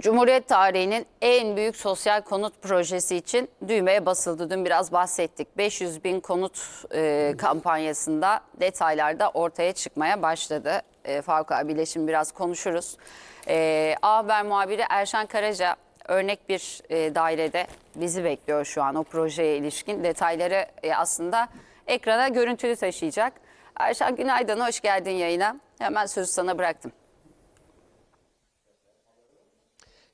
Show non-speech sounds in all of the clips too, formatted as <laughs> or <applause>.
Cumhuriyet tarihinin en büyük sosyal konut projesi için düğmeye basıldı. Dün biraz bahsettik. 500 bin konut e, kampanyasında detaylar da ortaya çıkmaya başladı. E, Faruk abiyle şimdi biraz konuşuruz. E, A Haber muhabiri Erşan Karaca örnek bir e, dairede bizi bekliyor şu an o projeye ilişkin. Detayları e, aslında ekrana görüntülü taşıyacak. Erşan günaydın, hoş geldin yayına. Hemen sözü sana bıraktım.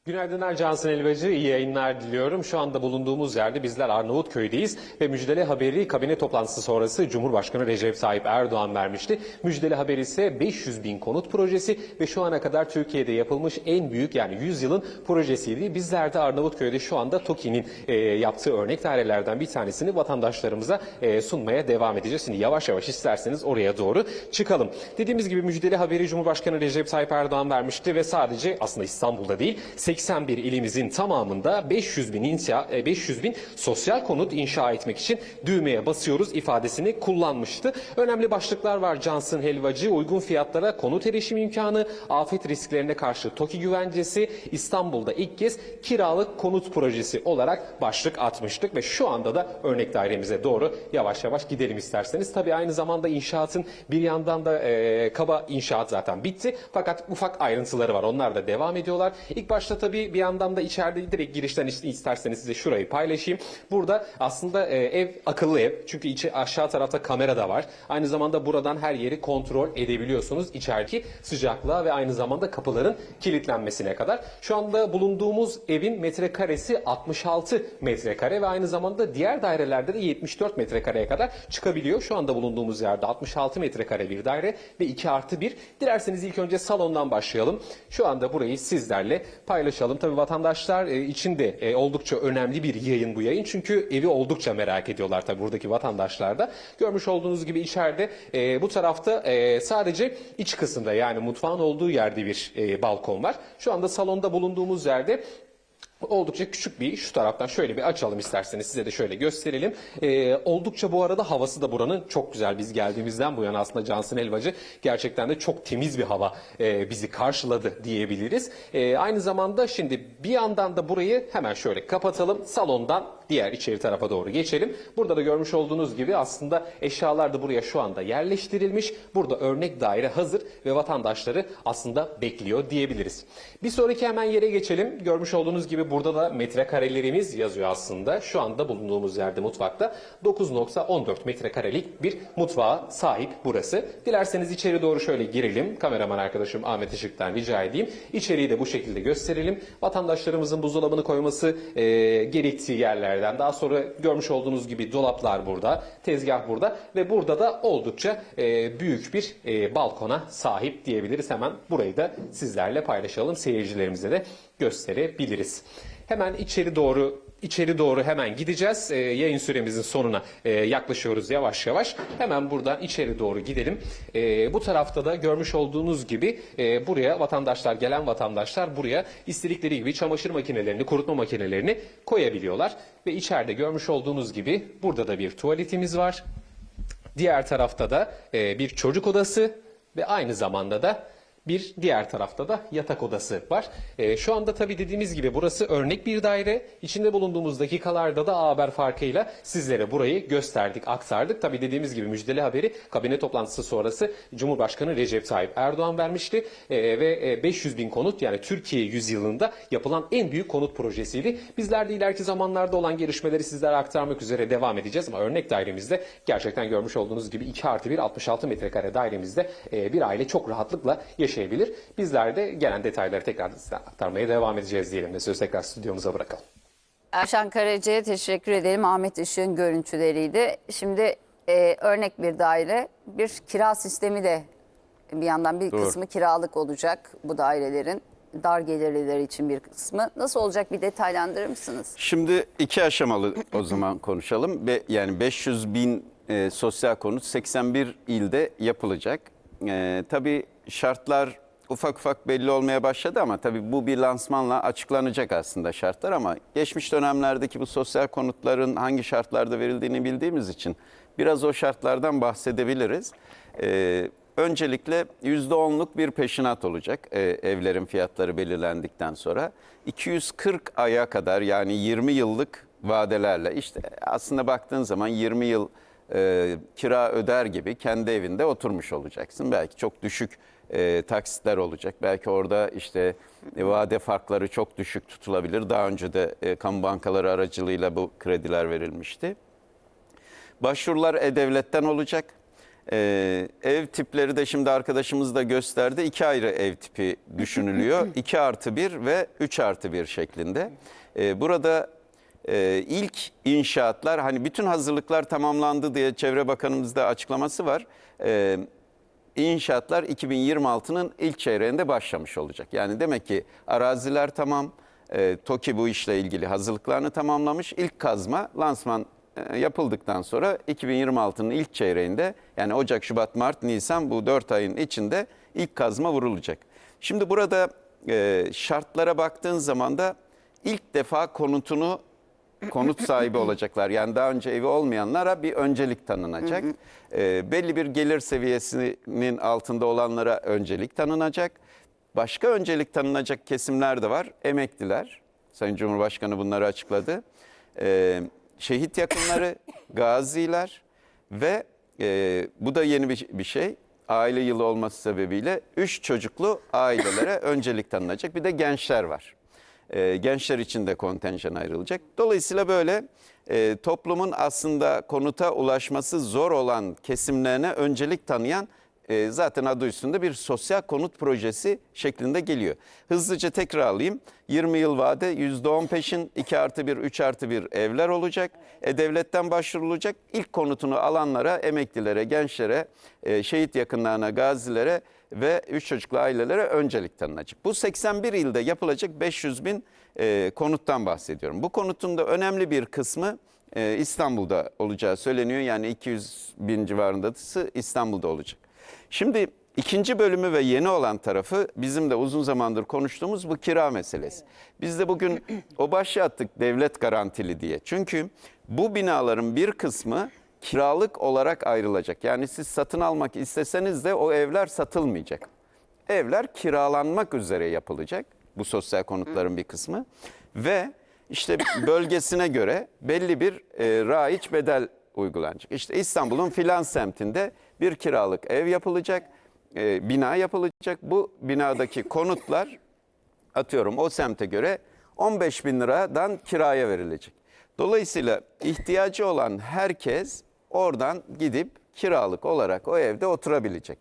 Günaydın Ercansın Elvacı, iyi yayınlar diliyorum. Şu anda bulunduğumuz yerde bizler Arnavutköy'deyiz ve müjdeli haberi kabine toplantısı sonrası Cumhurbaşkanı Recep Tayyip Erdoğan vermişti. Müjdeli haber ise 500 bin konut projesi ve şu ana kadar Türkiye'de yapılmış en büyük yani 100 yılın projesiydi. Bizler de Arnavutköy'de şu anda TOKİ'nin e, yaptığı örnek dairelerden bir tanesini vatandaşlarımıza e, sunmaya devam edeceğiz. Şimdi yavaş yavaş isterseniz oraya doğru çıkalım. Dediğimiz gibi müjdeli haberi Cumhurbaşkanı Recep Tayyip Erdoğan vermişti ve sadece aslında İstanbul'da değil 81 ilimizin tamamında 500 bin inşa, e, 500 bin sosyal konut inşa etmek için düğmeye basıyoruz ifadesini kullanmıştı. Önemli başlıklar var Cansın Helvacı, uygun fiyatlara konut erişim imkanı, afet risklerine karşı TOKİ güvencesi, İstanbul'da ilk kez kiralık konut projesi olarak başlık atmıştık ve şu anda da örnek dairemize doğru yavaş yavaş gidelim isterseniz. Tabii aynı zamanda inşaatın bir yandan da e, kaba inşaat zaten bitti fakat ufak ayrıntıları var. Onlar da devam ediyorlar. İlk başta tabii bir yandan da içeride direkt girişten işte isterseniz size şurayı paylaşayım. Burada aslında e, ev akıllı ev. Çünkü içi aşağı tarafta kamera da var. Aynı zamanda buradan her yeri kontrol edebiliyorsunuz. İçerideki sıcaklığa ve aynı zamanda kapıların kilitlenmesine kadar. Şu anda bulunduğumuz evin metrekaresi 66 metrekare ve aynı zamanda diğer dairelerde de 74 metrekareye kadar çıkabiliyor. Şu anda bulunduğumuz yerde 66 metrekare bir daire ve 2 artı 1. Dilerseniz ilk önce salondan başlayalım. Şu anda burayı sizlerle paylaşalım. Tabii vatandaşlar e, için de e, oldukça önemli bir yayın bu yayın. Çünkü evi oldukça merak ediyorlar tabii buradaki vatandaşlar da. Görmüş olduğunuz gibi içeride e, bu tarafta sadece iç kısımda yani mutfağın olduğu yerde bir balkon var. Şu anda salonda bulunduğumuz yerde Oldukça küçük bir şu taraftan şöyle bir açalım isterseniz size de şöyle gösterelim. Ee, oldukça bu arada havası da buranın çok güzel. Biz geldiğimizden bu yana aslında Cansın Elvacı gerçekten de çok temiz bir hava e, bizi karşıladı diyebiliriz. E, aynı zamanda şimdi bir yandan da burayı hemen şöyle kapatalım. Salondan diğer içeri tarafa doğru geçelim. Burada da görmüş olduğunuz gibi aslında eşyalar da buraya şu anda yerleştirilmiş. Burada örnek daire hazır ve vatandaşları aslında bekliyor diyebiliriz. Bir sonraki hemen yere geçelim. Görmüş olduğunuz gibi burada da metrekarelerimiz yazıyor aslında. Şu anda bulunduğumuz yerde mutfakta 9.14 metrekarelik bir mutfağa sahip burası. Dilerseniz içeri doğru şöyle girelim. Kameraman arkadaşım Ahmet Işık'tan rica edeyim. İçeriği de bu şekilde gösterelim. Vatandaşlarımızın buzdolabını koyması e, gerektiği yerlerden. Daha sonra görmüş olduğunuz gibi dolaplar burada, tezgah burada ve burada da oldukça e, büyük bir e, balkona sahip diyebiliriz. Hemen burayı da sizlerle paylaşalım. Seyircilerimize de gösterebiliriz. Hemen içeri doğru içeri doğru hemen gideceğiz. Ee, yayın süremizin sonuna e, yaklaşıyoruz yavaş yavaş. Hemen buradan içeri doğru gidelim. Ee, bu tarafta da görmüş olduğunuz gibi e, buraya vatandaşlar, gelen vatandaşlar buraya istedikleri gibi çamaşır makinelerini, kurutma makinelerini koyabiliyorlar. Ve içeride görmüş olduğunuz gibi burada da bir tuvaletimiz var. Diğer tarafta da e, bir çocuk odası ve aynı zamanda da bir diğer tarafta da yatak odası var. E, şu anda tabii dediğimiz gibi burası örnek bir daire. İçinde bulunduğumuz dakikalarda da Haber farkıyla sizlere burayı gösterdik, aktardık. Tabii dediğimiz gibi müjdeli haberi kabine toplantısı sonrası Cumhurbaşkanı Recep Tayyip Erdoğan vermişti. E, ve e, 500 bin konut yani Türkiye yüzyılında yapılan en büyük konut projesiydi. Bizler de ileriki zamanlarda olan gelişmeleri sizlere aktarmak üzere devam edeceğiz. Ama örnek dairemizde gerçekten görmüş olduğunuz gibi 2 artı 1 66 metrekare dairemizde e, bir aile çok rahatlıkla yaşayabilir. Bizler de gelen detayları tekrar size aktarmaya devam edeceğiz diyelim ve sözü tekrar stüdyomuza bırakalım. Erşan Karaca'ya teşekkür edelim. Ahmet Işık'ın görüntüleriydi. Şimdi e, örnek bir daire, bir kira sistemi de bir yandan bir Doğru. kısmı kiralık olacak bu dairelerin. Dar gelirliler için bir kısmı. Nasıl olacak bir detaylandırır mısınız? Şimdi iki aşamalı o zaman konuşalım. Be, yani 500 bin e, sosyal konut 81 ilde yapılacak. E, tabii şartlar ufak ufak belli olmaya başladı ama tabii bu bir lansmanla açıklanacak aslında şartlar ama geçmiş dönemlerdeki bu sosyal konutların hangi şartlarda verildiğini bildiğimiz için biraz o şartlardan bahsedebiliriz. E, öncelikle %10'luk bir peşinat olacak e, evlerin fiyatları belirlendikten sonra. 240 aya kadar yani 20 yıllık vadelerle işte aslında baktığın zaman 20 yıl e, kira öder gibi kendi evinde oturmuş olacaksın. Belki çok düşük e, taksitler olacak. Belki orada işte e, vade farkları çok düşük tutulabilir. Daha önce de e, kamu bankaları aracılığıyla bu krediler verilmişti. Başvurular E-Devlet'ten olacak. Ee, ev tipleri de şimdi arkadaşımız da gösterdi. İki ayrı ev tipi düşünülüyor. <laughs> 2 artı 1 ve 3 artı 1 şeklinde. Ee, burada e, ilk inşaatlar hani bütün hazırlıklar tamamlandı diye Çevre Bakanımız da açıklaması var. Ee, İnşaatlar 2026'nın ilk çeyreğinde başlamış olacak. Yani demek ki araziler tamam. E, TOKİ bu işle ilgili hazırlıklarını tamamlamış. İlk kazma lansman e, yapıldıktan sonra 2026'nın ilk çeyreğinde yani Ocak, Şubat, Mart, Nisan bu 4 ayın içinde ilk kazma vurulacak. Şimdi burada e, şartlara baktığın zaman da ilk defa konutunu konut sahibi olacaklar. Yani daha önce evi olmayanlara bir öncelik tanınacak. Ee, belli bir gelir seviyesinin altında olanlara öncelik tanınacak. Başka öncelik tanınacak kesimler de var. Emekliler. Sayın Cumhurbaşkanı bunları açıkladı. Ee, şehit yakınları, <laughs> gaziler ve e, bu da yeni bir, bir şey. Aile yılı olması sebebiyle üç çocuklu ailelere öncelik tanınacak. Bir de gençler var. E, gençler için de kontenjan ayrılacak. Dolayısıyla böyle e, toplumun aslında konuta ulaşması zor olan kesimlerine öncelik tanıyan e, zaten adı üstünde bir sosyal konut projesi şeklinde geliyor. Hızlıca tekrar alayım. 20 yıl vade %10 peşin 2 artı 1, 3 artı 1 evler olacak. E, devletten başvurulacak. İlk konutunu alanlara, emeklilere, gençlere, e, şehit yakınlarına, gazilere ve 3 çocuklu ailelere öncelik tanınacak. Bu 81 ilde yapılacak 500 bin e, konuttan bahsediyorum. Bu konutun da önemli bir kısmı e, İstanbul'da olacağı söyleniyor. Yani 200 bin civarındası İstanbul'da olacak. Şimdi ikinci bölümü ve yeni olan tarafı bizim de uzun zamandır konuştuğumuz bu kira meselesi. Biz de bugün o başlığı attık devlet garantili diye. Çünkü bu binaların bir kısmı kiralık olarak ayrılacak. Yani siz satın almak isteseniz de o evler satılmayacak. Evler kiralanmak üzere yapılacak. Bu sosyal konutların bir kısmı. Ve işte bölgesine göre belli bir e, raiç bedel uygulanacak. İşte İstanbul'un filan semtinde bir kiralık ev yapılacak, e, bina yapılacak. Bu binadaki <laughs> konutlar atıyorum o semte göre 15 bin liradan kiraya verilecek. Dolayısıyla ihtiyacı olan herkes oradan gidip kiralık olarak o evde oturabilecek.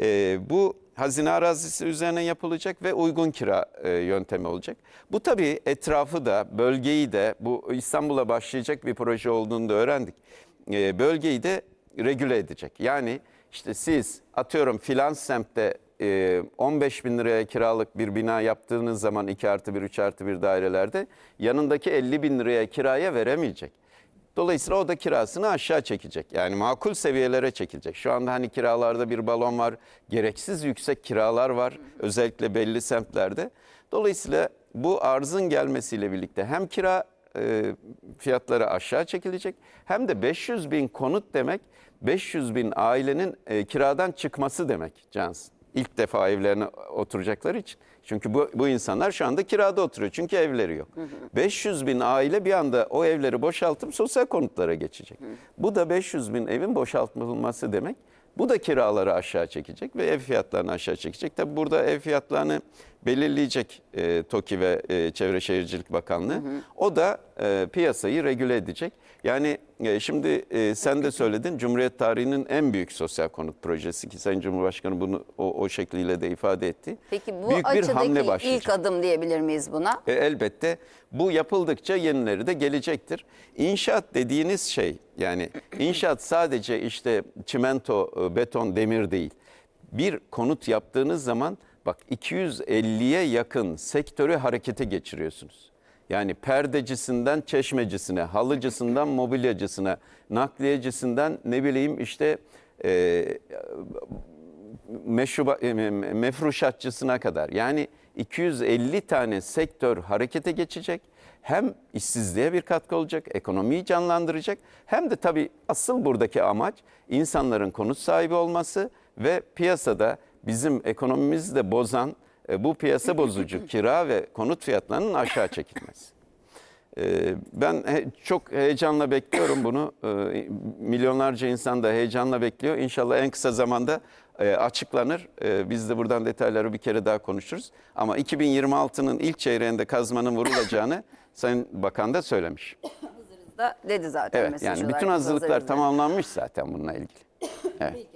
E, bu hazine arazisi üzerine yapılacak ve uygun kira e, yöntemi olacak. Bu tabii etrafı da bölgeyi de bu İstanbul'a başlayacak bir proje olduğunu da öğrendik. E, bölgeyi de regüle edecek. Yani işte siz atıyorum filan semtte e, 15 bin liraya kiralık bir bina yaptığınız zaman 2 artı 1, 3 artı 1 dairelerde yanındaki 50 bin liraya kiraya veremeyecek. Dolayısıyla o da kirasını aşağı çekecek. Yani makul seviyelere çekilecek. Şu anda hani kiralarda bir balon var. Gereksiz yüksek kiralar var. Özellikle belli semtlerde. Dolayısıyla bu arzın gelmesiyle birlikte hem kira e, fiyatları aşağı çekilecek hem de 500 bin konut demek 500 bin ailenin e, kiradan çıkması demek Cansın. İlk defa evlerine oturacakları için. Çünkü bu, bu insanlar şu anda kirada oturuyor çünkü evleri yok. 500 bin aile bir anda o evleri boşaltıp sosyal konutlara geçecek. Bu da 500 bin evin boşaltılması demek. Bu da kiraları aşağı çekecek ve ev fiyatlarını aşağı çekecek. Tabi burada ev fiyatlarını belirleyecek e, TOKİ ve e, Çevre Şehircilik Bakanlığı. O da e, piyasayı regüle edecek. Yani e, şimdi e, sen de söyledin Cumhuriyet tarihinin en büyük sosyal konut projesi ki Sayın Cumhurbaşkanı bunu o, o şekliyle de ifade etti. Peki bu Büyük bir hamle başlayacak. ilk adım diyebilir miyiz buna? E, elbette bu yapıldıkça yenileri de gelecektir. İnşaat dediğiniz şey yani inşaat sadece işte çimento, e, beton, demir değil. Bir konut yaptığınız zaman bak 250'ye yakın sektörü harekete geçiriyorsunuz. Yani perdecisinden çeşmecisine, halıcısından mobilyacısına, nakliyecisinden ne bileyim işte e, meşruba, e, me- mefruşatçısına kadar yani 250 tane sektör harekete geçecek. Hem işsizliğe bir katkı olacak, ekonomiyi canlandıracak hem de tabii asıl buradaki amaç insanların konut sahibi olması ve piyasada bizim ekonomimizi de bozan bu piyasa bozucu <laughs> kira ve konut fiyatlarının aşağı çekilmesi. Ee, Ben çok heyecanla bekliyorum bunu. Ee, Milyonlarca insan da heyecanla bekliyor. İnşallah en kısa zamanda e, açıklanır. Biz de buradan detayları bir kere daha konuşuruz. Ama 2026'nın ilk çeyreğinde kazmanın vurulacağını <laughs> Sayın Bakan da söylemiş. Da dedi zaten Evet mesaj yani olarak bütün hazırlıklar hazırız dedi. tamamlanmış zaten bununla ilgili. <laughs> Evet.